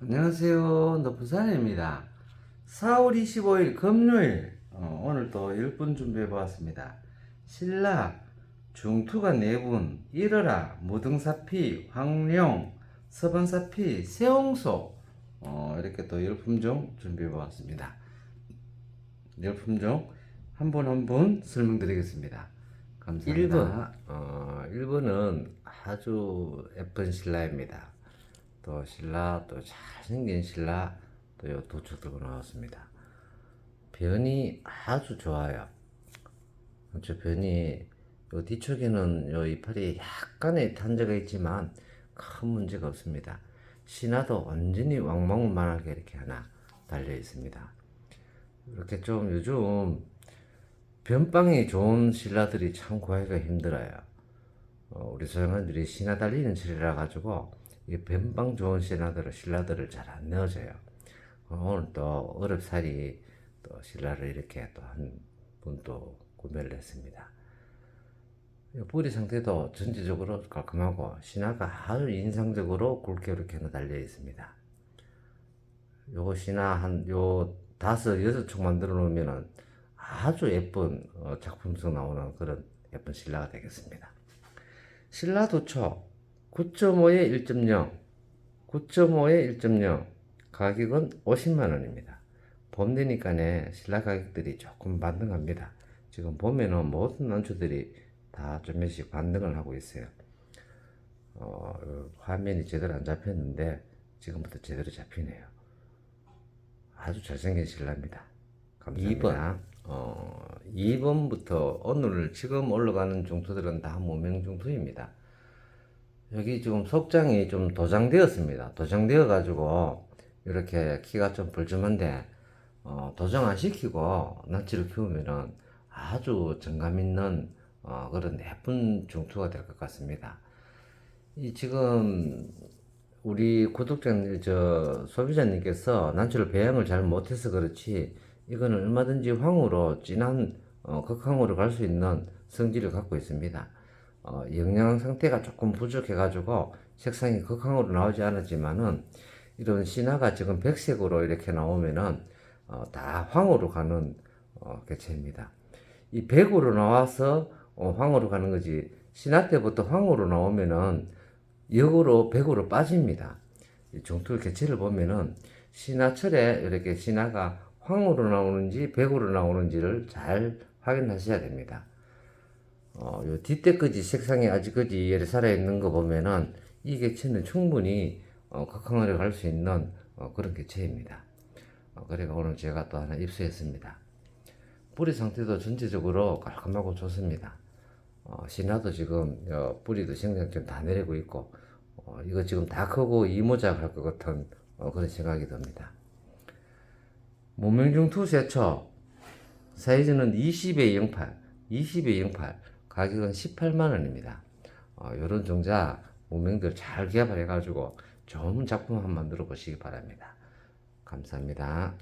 안녕하세요. 너부산입니다. 4월 25일 금요일 어, 오늘 또 10분 준비해 보았습니다. 신라 중투가 4분 일어라 무등사피 황룡 서반사피 세홍소 어, 이렇게 또 10품종 준비해 보았습니다. 10품종 한 분 한 분 설명드리겠습니다. 감사합니다. 1번 어, 1번은 아주 예쁜 신라입니다. 또 신라 또 잘생긴 신라 또요 도축 들고 나왔습니다. 변이 아주 좋아요. 저 변이 요 뒤쪽에는 요 이파리 약간의 탄저가 있지만 큰 문제가 없습니다. 신화도 완전히 왕망만하게 이렇게 하나 달려 있습니다. 이렇게 좀 요즘 변방이 좋은 신라들이 참 구하기가 힘들어요. 어, 우리 소영관들이 신화 달리는 신이라 가지고 이 변방 좋은 신라들을 신라들을 잘 안 넣어줘요. 어, 오늘 또 어렵사리 또 신라를 이렇게 또 한분또 구매를 했습니다. 이 뿌리 상태도 전체적으로 깔끔하고 신화가 아주 인상적으로 굵게 이렇게 달려 있습니다. 요거 신화 한 요 다섯 여섯 촉 만들어 놓으면은 아주 예쁜 어, 작품성 나오는 그런 예쁜 신라가 되겠습니다. 신라 도초 9.5에 1.0, 9.5에 1.0 가격은 50만 원입니다. 봄 되니까네 신라 가격들이 조금 반등합니다. 지금 보면은 모든 난초들이 다 좀씩 반등을 하고 있어요. 어, 화면이 제대로 안 잡혔는데 지금부터 제대로 잡히네요. 아주 잘생긴 신라입니다. 감사합니다. 2번, 어, 2번부터 오늘 지금 올라가는 중투들은 다 무명 중투입니다. 여기 지금 속장이 좀 도장되었습니다. 도장되어 가지고 이렇게 키가 좀 벌점한데 어, 도장 안 시키고 낫지를 키우면은 아주 정감 있는 어, 그런 예쁜 중투가 될 것 같습니다. 이 지금 우리 구독자님 저 소비자님께서 난초를 배양을 잘 못해서 그렇지 이거는 얼마든지 황으로 진한 어, 극황으로 갈 수 있는 성질을 갖고 있습니다. 어, 영양 상태가 조금 부족해 가지고 색상이 극황으로 나오지 않았지만은 이런 신화가 지금 백색으로 이렇게 나오면은 어, 다 황으로 가는 어, 개체입니다. 이 백으로 나와서 어, 황으로 가는 거지 신화 때부터 황으로 나오면은 역으로 백으로 빠집니다. 이 종투 개체를 보면은 신화철에 이렇게 신화가 황으로 나오는지 백으로 나오는지를 잘 확인하셔야 됩니다. 어, 요 뒷대까지 색상이 아직까지 얘를 살아있는 거 보면은 이 개체는 충분히 어, 극항을 갈수 있는 어, 그런 개체입니다. 어, 그래가 오늘 제가 또 하나 입수했습니다. 뿌리 상태도 전체적으로 깔끔하고 좋습니다. 어, 신화도 지금 어, 뿌리도 생장점 다 내리고 있고 어, 이거 지금 다 크고 이모작 할 것 같은 어, 그런 생각이 듭니다. 무명중 투세초 사이즈는 20에 08, 20에 08 가격은 18만 원입니다. 어, 이런 종자 무명들 잘 개발해 가지고 좋은 작품 한번 만들어 보시기 바랍니다. 감사합니다.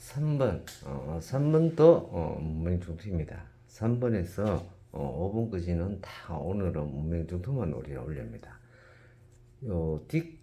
3번, 어, 3번도 어, 무명중투입니다. 3번에서 어, 5번까지는 다 오늘은 무명중투만 우리가 올립니다. 요 뒤,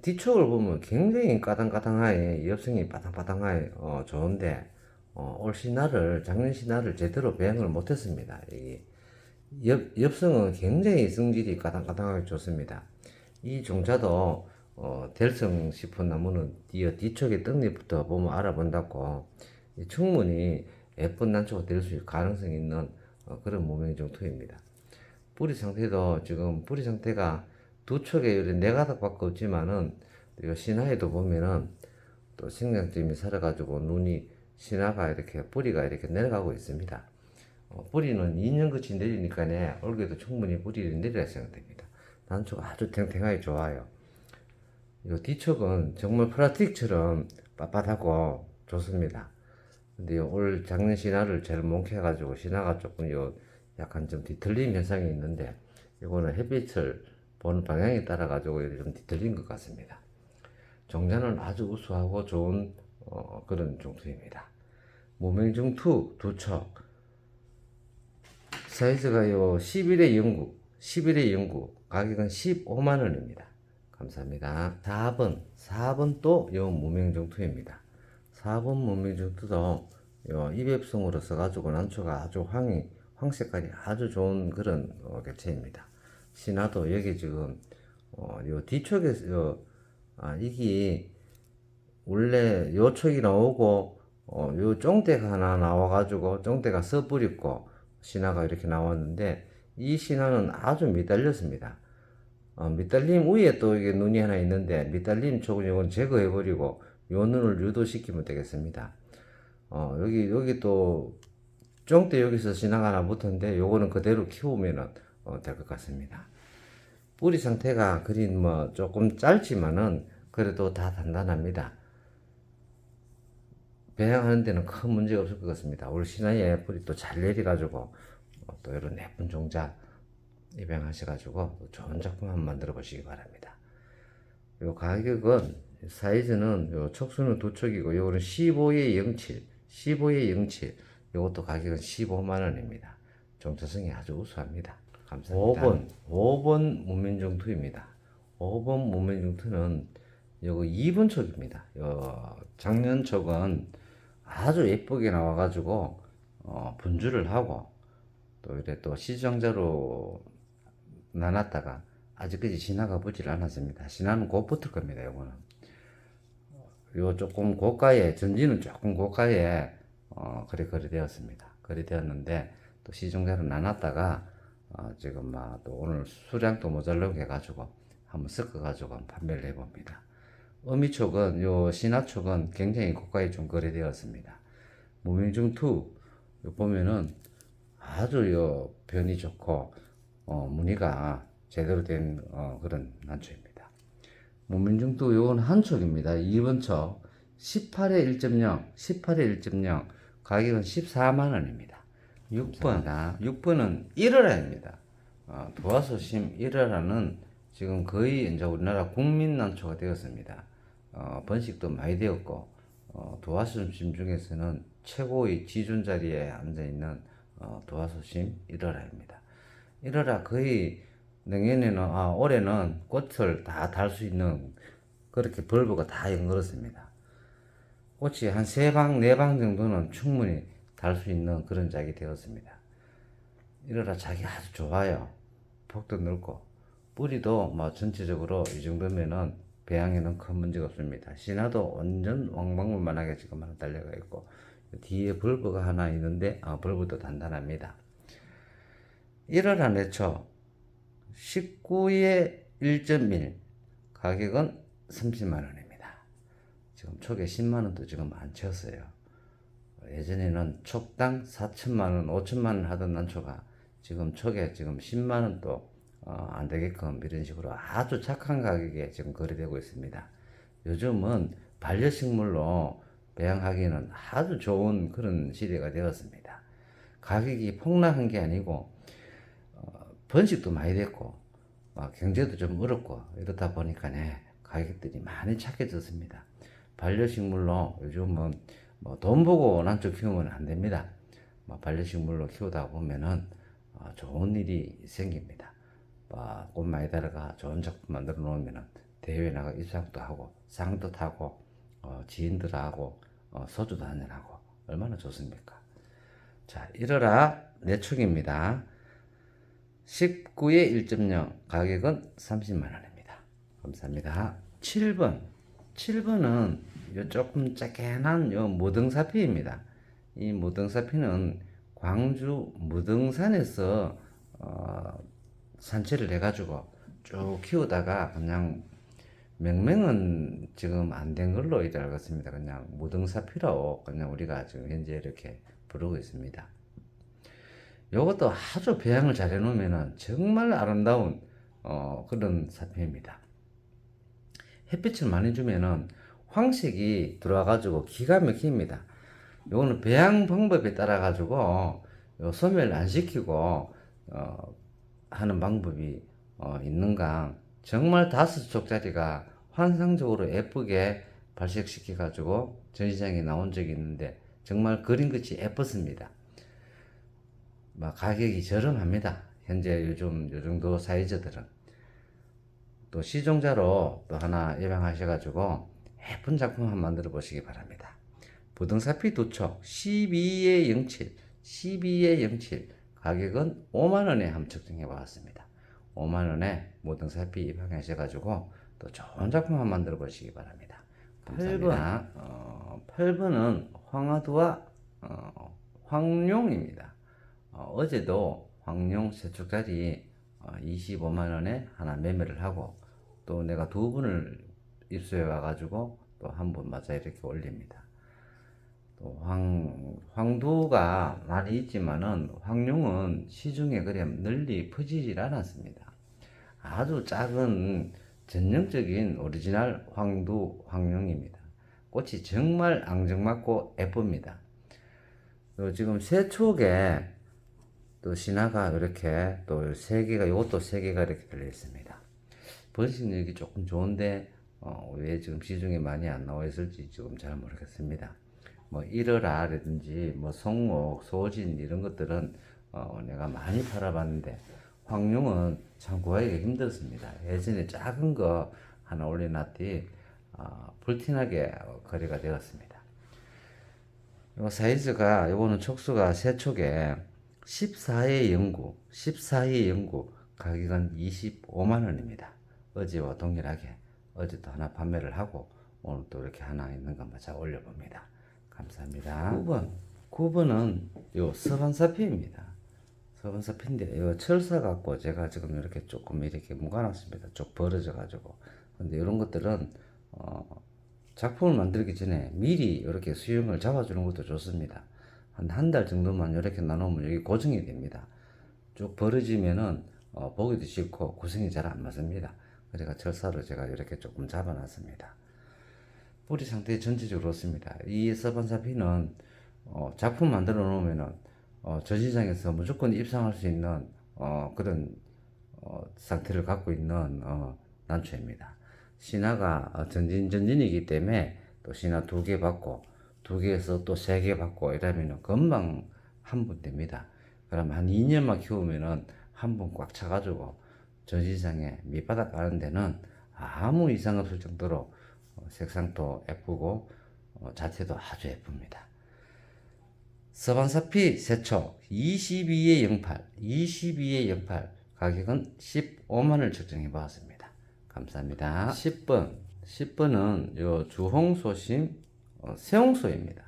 뒤쪽을 보면 굉장히 까당까당하게 엽성이 바당바당하게 어, 좋은데 어, 올 신화를 작년 신화를 제대로 배양을 못했습니다. 이 엽, 엽성은 굉장히 성질이 까당까당하게 좋습니다. 이 종자도 어, 될성 싶은 나무는 뒤, 뒤쪽에 떡잎부터 보면 알아본다고 이 충분히 예쁜 난초가 될 수 있는 가능성이 있는 어, 그런 모명의 종토입니다. 뿌리 상태도 지금 뿌리 상태가 두 촉에 네 가닥밖에 없지만은 이 신화에도 보면은 또 생장점이 살아가지고 눈이 신화가 이렇게 뿌리가 이렇게 내려가고 있습니다. 어, 뿌리는 2년 끝이 내리니까네 올해도 충분히 뿌리를 내려야 생각됩니다. 난초가 아주 탱탱하게 좋아요. 이 뒤쪽은 정말 플라스틱처럼 빳빳하고 좋습니다. 근데 올 작년 신화를 잘 몽켜가지고 신화가 조금 요 약간 좀 뒤틀림 현상이 있는데 이거는 햇빛을 보는 방향에 따라 가지고 좀 뒤틀린 것 같습니다. 종자는 아주 우수하고 좋은 어, 그런 종투입니다. 무명중 투 두 척. 사이즈가요 11의 영구, 11의 영구 가격은 15만 원입니다. 감사합니다. 4번, 4번 또요 무명정투입니다. 4번 무명정투도 요 입엽성으로 써가지고 난초가 아주 황이 황색깔이 아주 좋은 그런 어, 개체입니다. 신화도 여기 지금 어, 요 뒤쪽에 요 아, 이게 원래 요 촉이 나오고 어, 요 쫑대가 하나 나와가지고 쫑대가 써버렸고 신화가 이렇게 나왔는데 이 신화는 아주 미달렸습니다. 어, 밑달림 위에 또 이게 눈이 하나 있는데 밑달림 쪽은 이건 제거해버리고 요 눈을 유도시키면 되겠습니다. 어, 여기 여기 또 쫑대 여기서 하나 붙었는데 요거는 그대로 키우면은 어, 될것 같습니다. 뿌리 상태가 그린 뭐 조금 짧지만은 그래도 다 단단합니다. 배양하는 데는 큰 문제가 없을 것 같습니다. 올 신화에 뿌리 또 잘 내려가지고 어, 또 이런 예쁜 종자 입양하셔가지고 또 좋은 작품 한번 만들어 보시기 바랍니다. 요 가격은 사이즈는 요 촉수는 두 촉이고 요거는 15에 07, 15에 07. 요것도 가격은 15만 원입니다. 정체성이 아주 우수합니다. 감사합니다. 5번, 5번 무민정투입니다. 5번 무민정투는 요거 2번 촉입니다. 요 작년 촉은 아주 예쁘게 나와가지고 어, 분주를 하고 또 이래 또 시정자로 나눴다가 아직까지 지나가 보질 않았습니다. 신화는 곧 붙을 겁니다. 요거는 요 조금 고가에 전지는 조금 고가에 어, 그래 거래 되었습니다. 거래 되었는데 또 시정자로 나눴다가 어, 지금 막 또 오늘 수량도 모자르게 해가지고 한번 섞어가지고 한번 판매를 해봅니다. 어미촉은 요 신화촉은 굉장히 고가에 좀 거래되었습니다. 무명중 2 보면은 아주 요 변이 좋고 어, 무늬가 제대로 된 어, 그런 난초입니다. 무민중도 요건 한 촉입니다. 2번 촉 18에 1.0 18에 1.0 가격은 14만 원입니다. 6번 6번은 1월화입니다. 어, 도화소심 1월화는 지금 거의 이제 우리나라 국민 난초가 되었습니다. 어, 번식도 많이 되었고 어, 도화소심 중에서는 최고의 지존 자리에 앉아 있는 어, 도화소심 1월화입니다. 1월화 거의 내년에는 아, 올해는 꽃을 다 달 수 있는 그렇게 벌브가 다 연걸었습니다. 꽃이 한 세 방, 네 방 정도는 충분히 달 수 있는 그런 짝이 되었습니다. 1월화 자기 아주 좋아요. 폭도 넓고 뿌리도 뭐 전체적으로 이 정도면은 배양에는 큰 문제가 없습니다. 신화도 완전 왕방울만하게 지금 하나 달려가 있고 뒤에 벌브가 하나 있는데 아, 벌브도 단단합니다. 1월 한 해초 19에 1.1 가격은 30만 원입니다. 지금 촉에 10만 원도 지금 안 채웠어요. 예전에는 촉당 4천만 원, 5천만 원 하던 난초가 지금 촉에 지금 10만 원도 어, 안 되게끔 이런 식으로 아주 착한 가격에 지금 거래되고 있습니다. 요즘은 반려식물로 배양하기는 아주 좋은 그런 시대가 되었습니다. 가격이 폭락한 게 아니고 번식도 많이 됐고 막 경제도 좀 어렵고 이렇다 보니까 네, 가격들이 많이 착해졌습니다. 반려식물로 요즘은 뭐 돈 보고 난초 키우면 안 됩니다. 뭐 반려식물로 키우다 보면은 어, 좋은 일이 생깁니다. 뭐꽃 많이 달아가 좋은 작품 만들어 놓으면은 대회 나가 입상도 하고 상도 타고 어, 지인들하고 어, 소주도 한잔하고 얼마나 좋습니까? 자, 이러라 내축입니다. 19에 1.0 가격은 30만 원입니다. 감사합니다. 7번 7번은 요 조금 작게한 요 무등사피입니다. 이 무등사피는 광주 무등산에서 어, 산채를 해가지고 쭉 키우다가 그냥 명명은 지금 안 된 걸로 이제 알겠습니다. 그냥 무등사피로 그냥 우리가 지금 현재 이렇게 부르고 있습니다. 이것도 아주 배양을 잘 해놓으면 정말 아름다운 어, 그런 사편입니다. 햇빛을 많이 주면은 황색이 들어와가지고 기가 막힙니다. 요거는 배양 방법에 따라 가지고 소멸 안 시키고 어, 하는 방법이 어, 있는가 정말 다섯 쪽짜리가 환상적으로 예쁘게 발색시켜 가지고 전시장에 나온 적이 있는데 정말 그림같이 예뻤습니다. 막 가격이 저렴합니다. 현재 요즘 요 정도 사이즈들은 또 시종자로 또 하나 예방하셔 가지고 예쁜 작품 한번 만들어 보시기 바랍니다. 부등사피 두촉 12에 07, 12에 07 가격은 5만 원에 한번 측정해 보았습니다. 5만 원에 무등사피 입항하셔가지고 또 좋은 작품 한번 만들어 보시기 바랍니다. 8번, 어, 8번은 황화두와 어, 황룡입니다. 어, 제도 황룡 세축짜리 어, 25만 원에 하나 매매를 하고 또 내가 두 분을 입수해 와가지고 또 한 분 맞아 이렇게 올립니다. 또 황, 황두가 많이 있지만은 황룡은 시중에 그래 널리 퍼지질 않았습니다. 아주 작은 전형적인 오리지널 황두 황룡입니다. 꽃이 정말 앙증맞고 예쁩니다. 또 지금 새 촉에 또 신화가 이렇게 또 세 개가 이것도 세 개가 이렇게 달려 있습니다. 번식력이 조금 좋은데 어, 왜 지금 시중에 많이 안 나와 있을지 지금 잘 모르겠습니다. 뭐 일어라라든지 뭐 송옥, 소진 이런 것들은 어, 내가 많이 팔아봤는데 황룡은 참 구하기가 힘들었습니다. 예전에 작은 거 하나 올려놨더니 어, 불티나게 거래가 되었습니다. 요 사이즈가 요거는 촉수가 세 촉에 14의 영구, 14의 영구 가격은 25만 원입니다. 어제와 동일하게 어제도 하나 판매를 하고 오늘 또 이렇게 하나 있는 거 마저 올려봅니다. 감사합니다. 9번, 9번은 요 서반사피입니다. 서반사피인데 요 철사 갖고 제가 지금 이렇게 조금 이렇게 묶어놨습니다. 쭉 벌어져 가지고. 근데 이런 것들은 어, 작품을 만들기 전에 미리 이렇게 수영을 잡아주는 것도 좋습니다. 한 한 달 정도만 이렇게 나누면 여기 고정이 됩니다. 쭉 벌어지면은 어, 보기도 싫고 구성이 잘 안 맞습니다. 그래가 철사로 제가 이렇게 조금 잡아놨습니다. 뿌리 상태 전체적으로 그렇습니다. 이 서반사피는 어, 작품 만들어 놓으면은 어, 전시장에서 무조건 입상할 수 있는 어, 그런 어, 상태를 갖고 있는 어, 난초입니다. 신화가 어, 전진 전진이기 때문에 또 신화 두 개 받고 두 개에서 또 세 개 받고 이러면은 금방 한 분 됩니다. 그럼 한 2년만 키우면은 한분꽉 차가지고 전시장에 밑바닥 가는 데는 아무 이상 없을 정도로 어, 색상도 예쁘고 어, 자체도 아주 예쁩니다. 서반사피 세초 22에 08, 22에 08 가격은 15만원을 측정해 보았습니다. 감사합니다. 10번, 10번은 요 주홍소심 어, 새홍소입니다.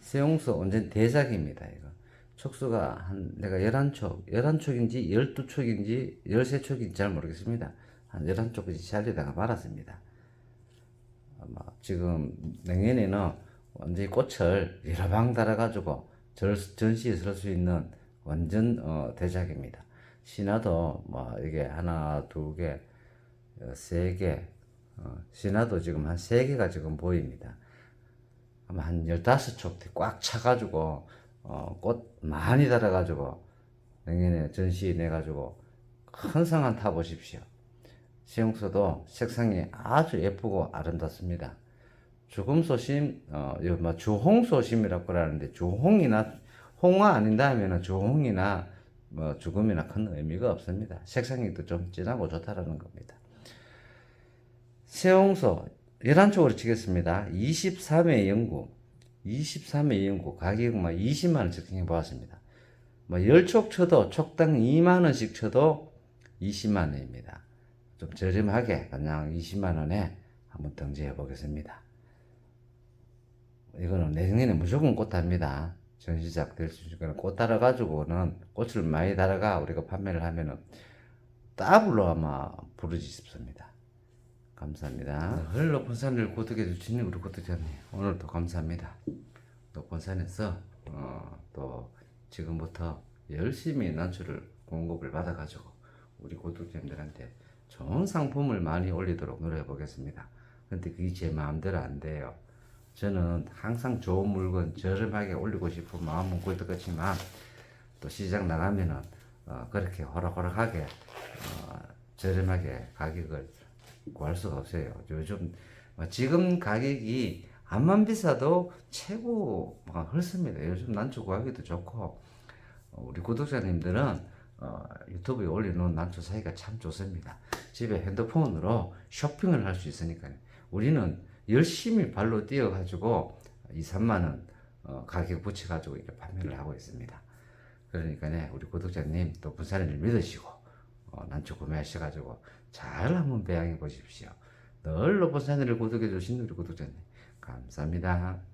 새홍소 완전 대작입니다. 이거 촉수가 한 내가 11촉, 11촉인지 12촉인지 13촉인지 잘 모르겠습니다. 한 11촉인지 잘리다가 말았습니다. 아마 지금 내년에는 완전히 꽃을 여러 방 달아가지고 절, 전시에 설 수 있는 완전 어, 대작입니다. 신화도 뭐 이게 하나, 두 개, 어, 세 개, 어, 신화도 지금 한 세 개가 지금 보입니다. 아마 한 열다섯 촉꽉 차가지고 어, 꽃 많이 달아가지고 내년에 전시 내가지고 큰 상 한 타보십시오. 시용소도 색상이 아주 예쁘고 아름답습니다. 주금소심, 어, 요, 뭐, 주홍소심이라고 그러는데, 주홍이나, 홍화 아닌다 하면은 주홍이나, 뭐, 주금이나 큰 의미가 없습니다. 색상이 또좀 진하고 좋다라는 겁니다. 세홍소, 11쪽으로 치겠습니다. 23회 연구, 23회 연구, 가격은 뭐 20만원 측정해 보았습니다. 뭐, 10촉 쳐도, 촉당 2만원씩 쳐도 20만원입니다. 좀 저렴하게 그냥 20만 원에 한번 등재해 보겠습니다. 이거는 내년에 무조건 꽃 답니다. 전시작 될 수 있으니까 꽃 달아 가지고는 꽃을 많이 달아가 우리가 판매를 하면은 더블로 아마 부르지 싶습니다. 감사합니다. 헐 높은 산을 구독해 주신 우리 구독자님 오늘도 감사합니다. 높은 산에서 어, 또 지금부터 열심히 난초를 공급을 받아가지고 우리 구독자님들한테 좋은 상품을 많이 올리도록 노력해 보겠습니다. 근데 그게 제 마음대로 안 돼요. 저는 항상 좋은 물건 저렴하게 올리고 싶은 마음은 꿀떡 같지만 또 시장 나가면은 어, 그렇게 호락호락하게 어, 저렴하게 가격을 구할 수가 없어요. 요즘 뭐 지금 가격이 암만 비싸도 최고 막 헐습니다. 요즘 난초 구하기도 좋고 어, 우리 구독자님들은 어, 유튜브에 올려놓은 난초 사이가 참 좋습니다. 집에 핸드폰으로 쇼핑을 할 수 있으니까 우리는 열심히 발로 뛰어가지고 2, 3만 원 어, 가격 붙여가지고 이렇게 판매를 하고 있습니다. 그러니까 네, 우리 구독자님 또 부산을 믿으시고 어, 난초 구매하셔가지고 잘 한번 배양해 보십시오. 늘 로봇산을 구독해 주신 우리 구독자님 감사합니다.